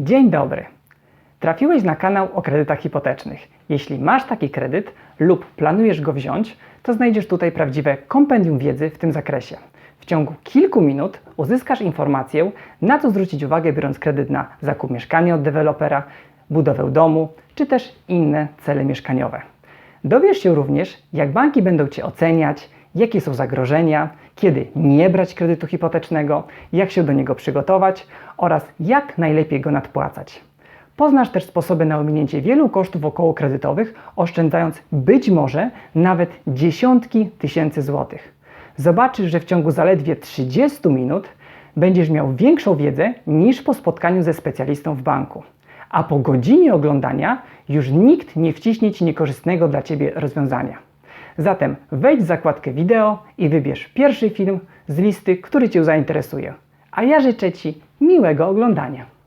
Dzień dobry. Trafiłeś na kanał o kredytach hipotecznych. Jeśli masz taki kredyt lub planujesz go wziąć, to znajdziesz tutaj prawdziwe kompendium wiedzy w tym zakresie. W ciągu kilku minut uzyskasz informację, na co zwrócić uwagę, biorąc kredyt na zakup mieszkania od dewelopera, budowę domu czy też inne cele mieszkaniowe. Dowiesz się również, jak banki będą Cię oceniać, jakie są zagrożenia, kiedy nie brać kredytu hipotecznego, jak się do niego przygotować oraz jak najlepiej go nadpłacać. Poznasz też sposoby na ominięcie wielu kosztów okołokredytowych, oszczędzając być może nawet dziesiątki tysięcy złotych. Zobaczysz, że w ciągu zaledwie 30 minut będziesz miał większą wiedzę niż po spotkaniu ze specjalistą w banku. A po godzinie oglądania już nikt nie wciśnie Ci niekorzystnego dla Ciebie rozwiązania. Zatem wejdź w zakładkę wideo i wybierz pierwszy film z listy, który Cię zainteresuje. A ja życzę Ci miłego oglądania.